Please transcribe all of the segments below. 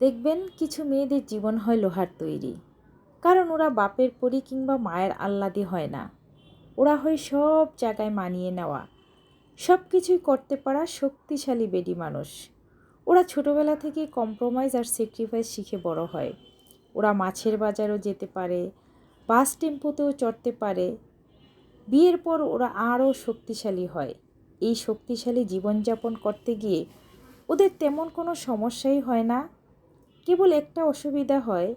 দেখবেন কিছু মেয়েদের জীবন হয় লোহার তৈরি। কারণ ওরা বাপের পরি কিংবা মায়ের আহ্লাদি হয় না। ওরা হয় সব জায়গায় মানিয়ে নেওয়া। সব কিছুই করতে পারা শক্তিশালী বেডি মানুষ। ওরা ছোটোবেলা থেকে কম্প্রোমাইজ আর স্যাক্রিফাইস শিখে বড় হয়। ওরা মাছের বাজারও যেতে পারে, বাস টেম্পোতেও চড়তে পারে। বিয়ের পর ওরা আরও শক্তিশালী হয়। এই শক্তিশালী জীবনযাপন করতে গিয়ে ওদের তেমন কোনো সমস্যাই হয় না। কেবল একটা অসুবিধা হয়,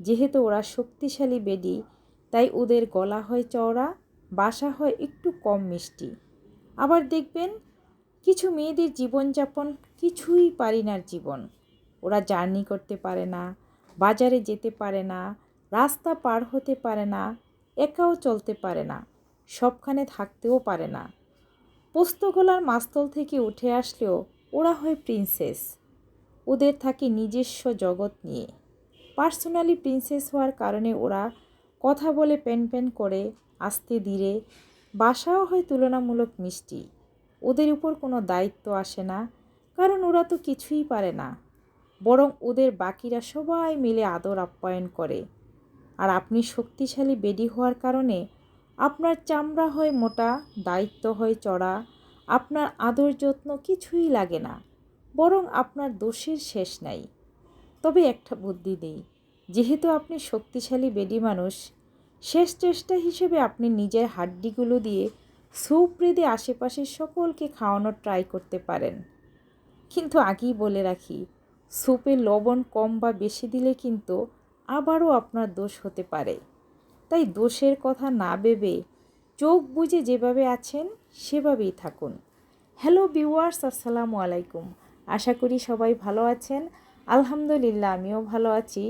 যেহেতু ওরা শক্তিশালী বেডি, তাই ওদের গলা হয় চওড়া, বাসা হয় একটু কম মিষ্টি। আবার দেখবেন, কিছু মেয়েদের জীবনযাপন কিছুই পারি না জীবন। ওরা জার্নি করতে পারে না, বাজারে যেতে পারে না, রাস্তা পার হতে পারে না, একাও চলতে পারে না, সবখানে থাকতেও পারে না। পোস্তগোলার মাস্তল থেকে উঠে আসলেও ওরা হয় প্রিন্সেস। ওদের থাকে নিজস্ব জগৎ নিয়ে। পার্সোনালি প্রিন্সেস হওয়ার কারণে ওরা কথা বলে প্যান প্যান করে, আস্তে ধীরে। বাসাও হয় তুলনামূলক মিষ্টি। ওদের উপর কোনো দায়িত্ব আসে না, কারণ ওরা তো কিছুই পারে না। বরং ওদের বাকিরা সবাই মিলে আদর আপ্যায়ন করে। আর আপনি শক্তিশালী বেডি হওয়ার কারণে আপনার চামড়া হয় মোটা, দায়িত্ব হয় চড়া, আপনার আদর যত্ন কিছুই লাগে না। বরং আপনার দোষের শেষ নাই। তবে একটা বুদ্ধি নেই যেহেতু আপনি শক্তিশালী বেডি মানুষ, শেষ চেষ্টা হিসেবে আপনি নিজের হাড্ডিগুলো দিয়ে স্যুপ রেঁধে আশেপাশের সকলকে খাওয়ানোর ট্রাই করতে পারেন। কিন্তু আগেই বলে রাখি স্যুপে লবণ কম বা বেশি দিলে কিন্তু আবারও আপনার দোষ হতে পারে। তাই দোষের কথা না ভেবে চোখ বুঝে যেভাবে আছেন, সেভাবেই থাকুন। হ্যালো ভিউয়ার্স আসসালামু আলাইকুম। আশা করি সবাই ভালো আছেন। আলহামদুলিল্লাহ, আমিও ভালো আছি।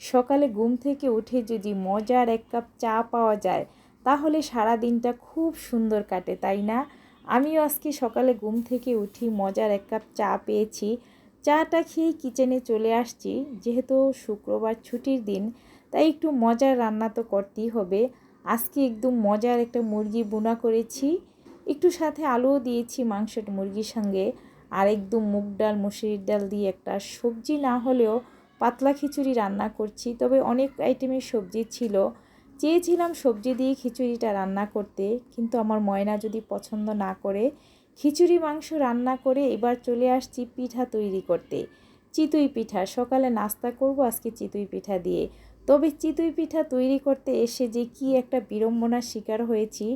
সকালে ঘুম থেকে উঠে যদি মজার এক কাপ চা পাওয়া যায়, তাহলে সারা দিনটা খুব সুন্দর কাটে, তাই না? আমিও আজকে সকালে ঘুম থেকে উঠি মজার এক কাপ চা পেয়েছি। চাটা খেয়ে কিচেনে চলে আসছি, যেহেতু শুক্রবার ছুটির দিন, তাই একটু মজার রান্না তো করতেই হবে। আজকে একদম মজার একটা মুরগি বোনা করেছি। একটু সাথে আলুও দিয়েছি মাংসটা মুরগির সঙ্গে। আর একদম মুগ ডাল, মুসুরির ডাল দিয়ে একটা সবজি না হলেও পাতলা খিচুড়ি রান্না করছি। তবে অনেক আইটেমের সবজি ছিল। চেয়েছিলাম সবজি দিয়ে খিচুড়িটা রান্না করতে, কিন্তু আমার ময়না যদি পছন্দ না করে, খিচুড়ি মাংস রান্না করে এবার চলে আসছি পিঠা তৈরি করতে। চিতুই পিঠা, সকালে নাস্তা করব, আজকে চিতুই পিঠা দিয়ে। তবে চিতুই পিঠা তৈরি করতে এসে যে কি একটা বিড়ম্বনার শিকার হয়েছি,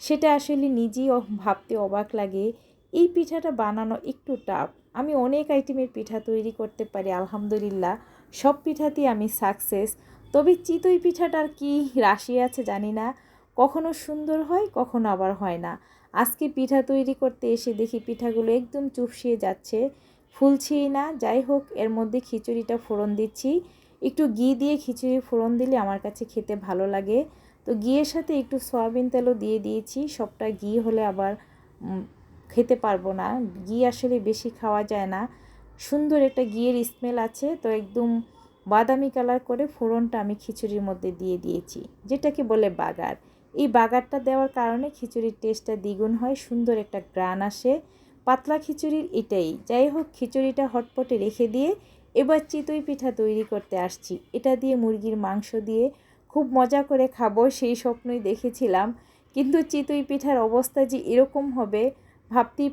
সেটা আসলে নিজেই ভাবতে অবাক লাগে। এই পিঠাটা বানানো একটু টাফ আমি অনেক আইটেমের পিঠা তৈরি করতে পারি, আলহামদুলিল্লাহ। সব পিঠাতেই আমি সাকসেস তবে চিতই পিঠাটার কি রাশি আছে জানি না। কখনো সুন্দর হয়, কখনো আবার হয় না। আজকে পিঠা তৈরি করতে এসে দেখি পিঠাগুলো একদম চুপসিয়ে যাচ্ছে। ফুলছেই না। যাই হোক, এর মধ্যে খিচুড়িটা ফোড়ন দিচ্ছি। একটু ঘি দিয়ে খিচুড়ি ফোড়ন দিলে আমার কাছে খেতে ভালো লাগে। তো ঘিয়ের সাথে একটু সয়াবিন তেলও দিয়ে দিয়েছি। সবটা ঘি হলে আবার খেতে পারব না। ঘি আসলে বেশি খাওয়া যায় না। সুন্দর একটা ঘিয়ের স্মেল আছে। তো একদম বাদামি কালার করে ফোড়নটা আমি খিচুড়ির মধ্যে দিয়ে দিয়েছি, যেটাকে বলে বাগার। এই বাগারটা দেওয়ার কারণে খিচুড়ির টেস্টটা দ্বিগুণ হয়, সুন্দর একটা গ্রান আসে। পাতলা খিচুড়ির এটাই। যাই হোক খিচুড়িটা হটপটে রেখে দিয়ে এবার চিতই পিঠা তৈরি করতে আসছি। এটা দিয়ে মুরগির মাংস দিয়ে খুব মজা করে খাব, সেই স্বপ্নই দেখেছিলাম। কিন্তু চিতই পিঠার অবস্থা যে এরকম হবে ভাবতেই